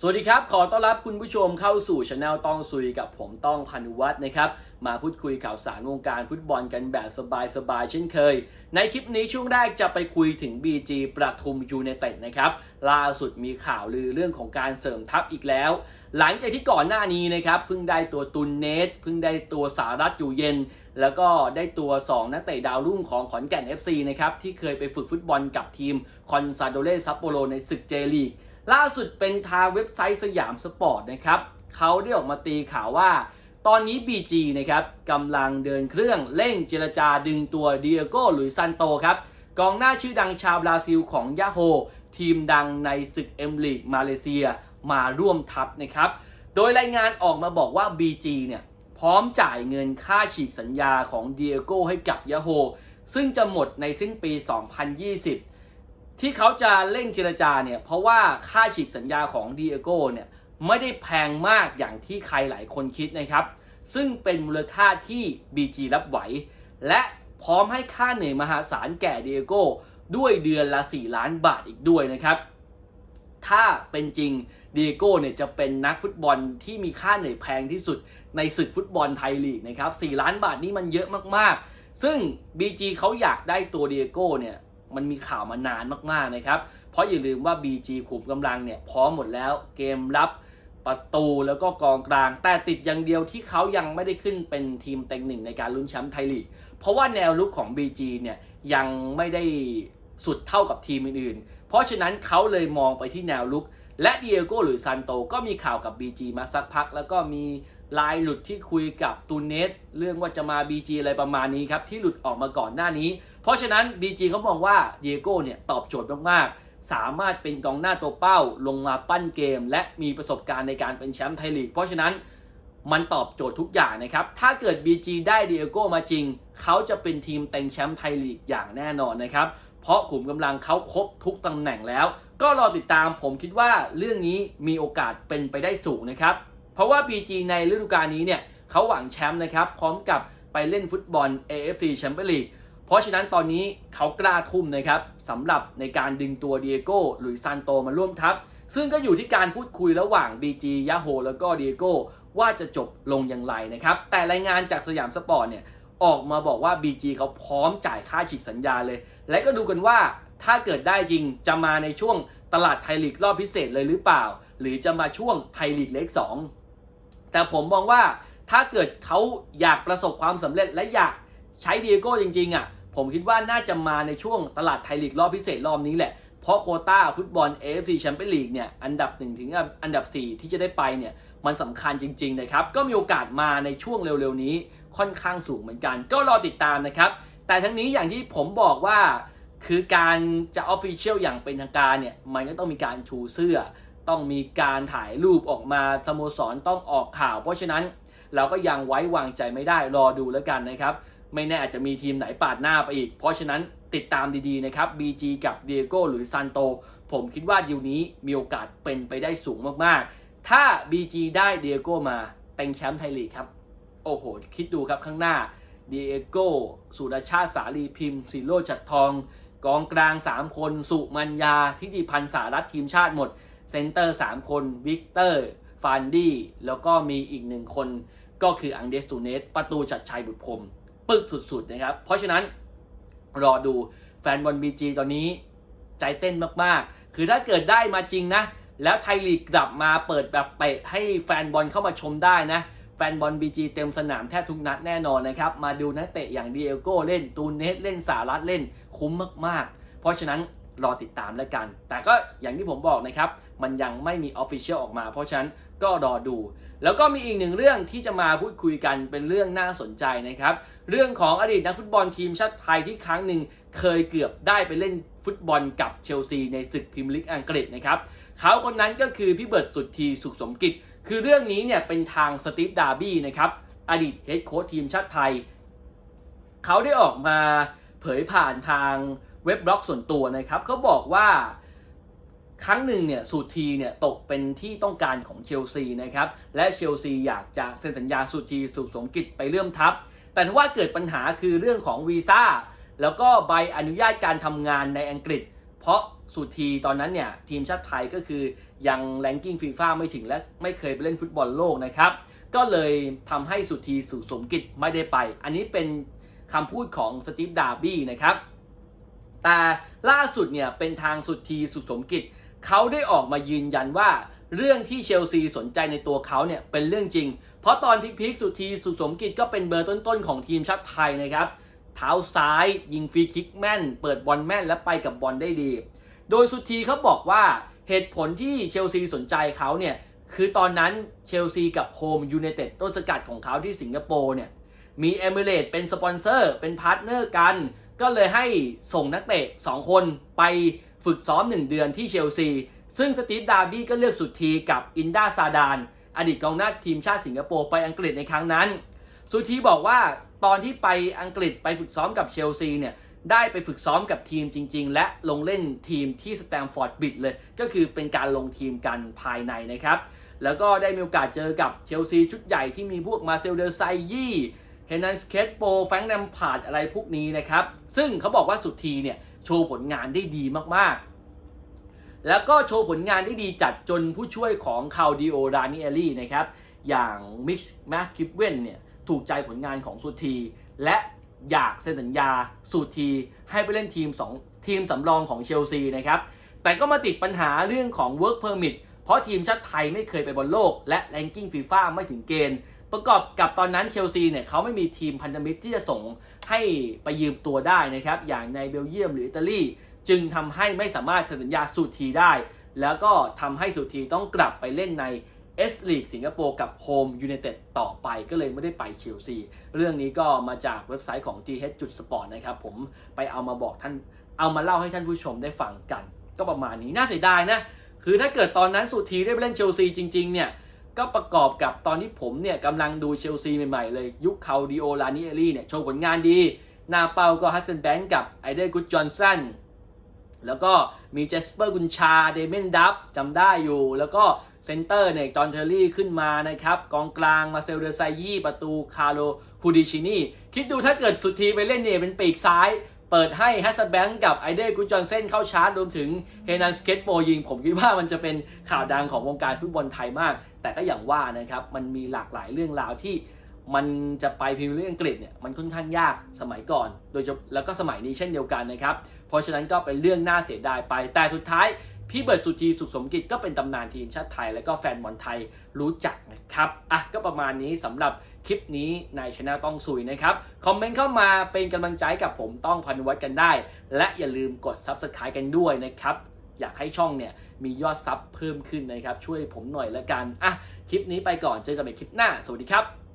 สวัสดีครับ ขอต้อนรับคุณผู้ชมเข้าสู่ช anel ต้องซุยกับผมต้องพานุวัฒน์นะครับ มาพูดคุยข่าวสารวงการฟุตบอลกันแบบสบายๆเช่นเคย ในคลิปนี้ช่วงแรกจะไปคุยถึง BG ประทุมยูไนเต็ดนะครับ ล่าสุดมีข่าวลือเรื่องของการเสริมทัพอีกแล้ว หลังจากที่ก่อนหน้านี้นะครับเพิ่งได้ตัวตุนเนสเพิ่งได้ตัวสารัตอยู่เย็น แล้วก็ได้ตัว 2 นักเตะดาวรุ่งของขอนแก่น FC นะครับที่เคยไปฝึกฟุตบอลกับทีมคอนซาโดเลซัปโปโรในศึกเจลีก ล่าสุดเป็นทางเว็บไซต์สยามสปอร์ตนะครับเขาได้ออกมาตีข่าวว่า ตอนนี้ BG นะครับกำลังเดินเครื่องเร่งเจรจาดึงตัวเดียโก้หลุยซันโตครับกองหน้าชื่อดังชาวบราซิลของยาโฮทีมดังในศึกเอ็มลีกมาเลเซียมาร่วมทัพนะครับ โดยรายงานออกมาบอกว่า BG เนี่ยพร้อมจ่ายเงินค่าฉีกสัญญาของเดียโก้ให้กับยาโฮซึ่งจะหมดในสิ้นปี 2020 ที่เขาจะเร่งเจรจาเนี่ย เพราะว่าค่าฉีกสัญญาของดีเอโก้เนี่ย ไม่ได้แพงมากอย่างที่ใครหลายคนคิดนะครับ ซึ่งเป็นมูลค่าที่ BG รับไหว และพร้อมให้ค่าเหนื่อยมหาศาลแก่ดีเอโก้ด้วยเดือนละ 4 ล้านบาทอีกด้วยนะครับ ถ้าเป็นจริงดีเอโก้เนี่ยจะเป็นนักฟุตบอลที่มีค่าเหนื่อยแพงที่สุดในศึกฟุตบอลไทยลีกนะครับ 4 ล้านบาทนี่มันเยอะมากๆ ซึ่ง BG เขาอยากได้ตัวดีเอโก้เนี่ย มันมีข่าวมานานมากๆนะครับ เพราะอย่าลืมว่า BG ขุมกำลังเนี่ยพร้อมหมดแล้วเกมรับประตูแล้วก็กองกลาง แต่ติดอย่างเดียวที่เขายังไม่ได้ขึ้นเป็นทีมเต็งหนึ่งในการลุ้นแชมป์ไทยลีก เพราะว่าแนวลุกของ BG เนี่ยยังไม่ได้สุดเท่ากับทีมอื่นๆ เพราะฉะนั้นเขาเลยมองไปที่แนวลุก และเดียโก้หรือซันโตก็มีข่าวกับ BG มาสักพัก แล้วก็มี ลายหลุดที่คุยกับตูนเนสเรื่องว่าจะมา BG อะไรประมาณนี้ครับ ที่หลุดออกมาก่อนหน้านี้ เพราะฉะนั้น BG เขามองว่าเดียโก้เนี่ยตอบโจทย์มากๆ สามารถเป็นกองหน้าตัวเป้าลงมาปั้นเกม และมีประสบการณ์ในการเป็นแชมป์ไทยลีก เพราะฉะนั้นมันตอบโจทย์ทุกอย่างนะครับ ถ้าเกิด BG ได้เดียโก้มาจริง เขาจะเป็นทีมเต็งแชมป์ไทยลีกอย่างแน่นอนนะครับ เพราะขุมกำลังเขาครบทุกตำแหน่งแล้ว ก็รอติดตามผมคิดว่าเรื่องนี้มีโอกาสเป็นไปได้สูงนะครับ เพราะว่า BG ในฤดูกาลนี้เนี่ยเขาหวังแชมป์นะครับพร้อมกับไปเล่นฟุตบอล AFC Champions League เพราะฉะนั้นตอนนี้เขากล้าทุ่มนะครับสำหรับในการดึงตัวเดียโก้หรือซานโตมาร่วมทัพ ซึ่งก็อยู่ที่การพูดคุยระหว่าง BG ยาโฮแล้วก็เดียโก้ว่าจะจบลงอย่างไรนะครับ แต่รายงานจากสยามสปอร์ตเนี่ยออกมาบอกว่า BG เขาพร้อมจ่ายค่าฉีกสัญญาเลย และก็ดูกันว่าถ้าเกิดได้จริงจะมาในช่วงตลาดไทยลีกรอบพิเศษเลยหรือเปล่า หรือจะมาช่วงไทยลีกเล็ก2 แต่ผมมองว่าถ้าเกิดเขาอยากประสบความสำเร็จและอยากใช้ดีโก้จริงๆอะผมคิดว่าน่าจะมาในช่วงตลาดไทยลีกรอบพิเศษรอบนี้แหละ เพราะโคต้าฟุตบอล AFC Champions League เนี่ยอันดับ1ถึงอันดับ 4 ที่จะได้ไปเนี่ยมันสำคัญจริงๆนะครับ ก็มีโอกาสมาในช่วงเร็วๆนี้ค่อนข้างสูงเหมือนกัน ก็รอติดตามนะครับ แต่ทั้งนี้อย่างที่ผมบอกว่าคือการจะออฟฟิเชียลอย่างเป็นทางการเนี่ยมันก็ต้องมีการชูเสื้อ ต้องมีการถ่ายรูปออกมาสโมสรต้องออกข่าว เพราะฉะนั้นเราก็ยังไว้วางใจไม่ได้รอดูแล้วกันนะครับ ไม่แน่อาจจะมีทีมไหนปาดหน้าไปอีก เพราะฉะนั้นติดตามดีๆนะครับ BG กับเดียโก้หรือซันโต ผมคิดว่าดีลนี้มีโอกาสเป็นไปได้สูงมากๆ ถ้า BG ได้เดียโก้มาเป็นแชมป์ไทยลีกครับ โอ้โห คิดดูครับข้างหน้าเดียโก้สุรชาติสาลีพิมพ์สิโรจน์ฉัดทอง กองกลาง 3 คน สุมัญญาทิติพันธ์สารัตทีมชาติหมด เซนเตอร์3คนวิกเตอร์ฟานดี้แล้วก็มีอีกหนึ่งคนก็คืออังเดสตูเนสประตูชัดชัยบุตรพรมปึกสุดๆนะครับ เพราะฉะนั้นรอดูแฟนบอลบีจีตอนนี้ใจเต้นมากๆ คือถ้าเกิดได้มาจริงนะ แล้วไทยลีกกลับมาเปิดแบบเตะให้แฟนบอลเข้ามาชมได้นะ แฟนบอลบีจีเต็มสนามแทบทุกนัดแน่นอนนะครับ มาดูนักเตะอย่างเดีเอโก้เล่น ตูนเนสเล่นสารัตเล่นคุ้มมากๆ เพราะฉะนั้นรอติดตามแล้วกัน แต่ก็อย่างที่ผมบอกนะครับ มันยังไม่มีออฟฟิเชียลออกมา เพราะฉะนั้นก็รอดู แล้วก็มีอีกหนึ่งเรื่องที่จะมาพูดคุยกันเป็นเรื่องน่าสนใจนะครับ เรื่องของอดีตนักฟุตบอลทีมชาติไทยที่ครั้งหนึ่งเคยเกือบได้ไปเล่นฟุตบอลกับเชลซีในศึกพรีเมียร์ลีกอังกฤษนะครับเขาคนนั้นก็คือพี่เบิร์ดสุดทีสุขสมกิจ คือเรื่องนี้เนี่ยเป็นทางสตีฟดาร์บี้นะครับอดีตเฮดโค้ชทีมชาติไทย เขาได้ออกมาเผยผ่านทางเว็บบล็อกส่วนตัวนะครับเขาบอกว่า ครั้งหนึ่งเนี่ยสูตรทีเนี่ยตกเป็นที่ต้องการของเชลซีนะครับและเชลซีอยากจะเซ็นสัญญาสูตรทีสุสมกิจไปเริ่มทัพแต่ถ้าว่าเกิดปัญหาคือเรื่องของวีซ่าแล้วก็ใบอนุญาตการทำงานในอังกฤษ เพราะสุธีตอนนั้นเนี่ยทีมชาติไทยก็คือยังแรงกิ้งฟีฟ่าไม่ถึงและไม่เคยไปเล่นฟุตบอลโลกนะครับก็เลยทำให้สุธีสุสมกิจไม่ได้ไป อันนี้เป็นคำพูดของสตีฟดาร์บี้นะครับ แต่ล่าสุดเนี่ยเป็นทางสุธีสุสมกิจ เขาได้ออกมายืนยันว่าเรื่องที่เชลซีสนใจในตัวเขาเนี่ยเป็นเรื่องจริง เพราะตอนพีคสุธีสุสมกิจก็เป็นเบอร์ต้นๆของทีมชาติไทยนะครับเท้าซ้ายยิงฟรีคิกแม่น เปิดบอลแม่นและไปกับบอลได้ดี โดยสุธีเขาบอกว่าเหตุผลที่เชลซีสนใจเขาเนี่ยคือตอนนั้นเชลซีกับโฮมยู n นเต็ดต้นสกัดของเขาที่สิงคโปร์เนี่ยมีเอมิเรตเป็นสปอนเซอร์เป็นพาร์ทเนอร์กัน ก็เลยให้ส่งนักเตะ 2 คนไป ฝึกซ้อม 1 เดือนที่เชลซี ซึ่งสตีฟดาร์บี้ก็เลือกสุดทีกับอินดาซาดาน อดีตกองหน้าทีมชาติสิงคโปร์ไปอังกฤษในครั้งนั้น สุธีบอกว่าตอนที่ไปอังกฤษไปฝึกซ้อมกับเชลซีเนี่ยได้ไปฝึกซ้อมกับทีมจริง ๆ และลงเล่นทีมที่สแตมฟอร์ดบิดเลย ก็คือเป็นการลงทีมกันภายในนะครับ แล้วก็ได้มีโอกาสเจอกับเชลซีชุดใหญ่ที่มีพวกมาเซลเดอร์ไซยี่เฮนันสเคตโปแฟงแนมพาดอะไรพวกนี้นะครับ ซึ่งเขาบอกว่าสุดทีเนี่ย โชว์ผลงานได้ดีมากๆ แล้วก็โชว์ผลงานได้ดีจัดจนผู้ช่วยของคาวดิโอรานิเอลี่นะครับ อย่างมิชแมฟคิปเวนเนี่ยถูกใจผลงานของสุธี และอยากเซ็นสัญญาสุธีให้ไปเล่นทีม 2 ทีมสำรองของเชลซีนะครับ แต่ก็มาติดปัญหาเรื่องของ Work Permit เพราะทีมชาติไทยไม่เคยไปบอลโลก และแรงกิ้งฟีฟ่าไม่ถึงเกณฑ์ ประกอบกับตอนนั้นเชลซีเนี่ยเขาไม่มีทีมพันธมิตรที่จะส่งให้ไปยืมตัวได้นะครับ อย่างในเบลเยียมหรืออิตาลีจึงทำให้ไม่สามารถเซ็นสัญญาสุทีได้ แล้วก็ทำให้สุทีต้องกลับไปเล่นในเอสลีกสิงคโปร์กับโฮมยู n นเต็ดต่อไปก็เลยไม่ได้ไปเชลซี เรื่องนี้ก็มาจากเว็บไซต์ของ th จุดสปอร์ตนะครับ ผมไปเอามาบอกท่านเอามาเล่าให้ท่านผู้ชมได้ฟังกัน ก็ประมาณนี้น่าเสียดายนะ คือถ้าเกิดตอนนั้นสุธีได้ไปเล่นเชลซีจริง ๆ เนี่ย ก็ประกอบกับตอนที่ผมเนี่ยกำลังดูเชลซีใหม่ๆเลย ยุคคาดิโอลานิเอลี่เนี่ยโชว์ผลงานดี หนาเปาก็ฮัสเซนแบงก์กับไอเดอร์กุจอนสันแล้วก็มีเจสเปอร์กุนชาเดเมนดับจำได้อยู่ แล้วก็เซนเตอร์เนี่ยจอห์นเทอร์รี่ขึ้นมานะครับ กองกลางมาเซลเดอร์ไซยี่ประตูคาร์โลคูดิชินีคิดดูถ้าเกิดสุดทีไปเล่นเนี่ยเป็นปีกซ้าย เปิดให้ฮัสแบงก์กับไอเดอร์กุจอนเซนเข้าชาร์จรวมถึงเฮนันสเกตโปยิง ผมคิดว่ามันจะเป็นข่าวดังของวงการฟุตบอลไทยมาก แต่ก็อย่างว่านะครับ มันมีหลากหลายเรื่องราวที่มันจะไปพิมพ์เรื่องอังกฤษเนี่ยมันค่อนข้างยากสมัยก่อน โดยเฉพาะแล้วก็สมัยนี้เช่นเดียวกันนะครับ เพราะฉะนั้นก็เป็นเรื่องน่าเสียดายไปแต่สุดท้าย พี่เบิร์ดสุจีสุขสมกิจก็เป็นตำนานทีมชาติไทย และก็แฟนบอลไทยรู้จักนะครับอะก็ประมาณนี้สำหรับคลิปนี้ในช anel ต้องซุยนะครับ คอมเมนต์เข้ามาเป็นกำลังใจกับผมต้องพันวัฒน์กันได้ และอย่าลืมกด Subscribe กันด้วยนะครับ อยากให้ช่องเนี่ยมียอดซับเพิ่มขึ้นนะครับ ช่วยผมหน่อยละกันอะคลิปนี้ไปก่อนเจอกันใหม่คลิปหน้า สวัสดีครับ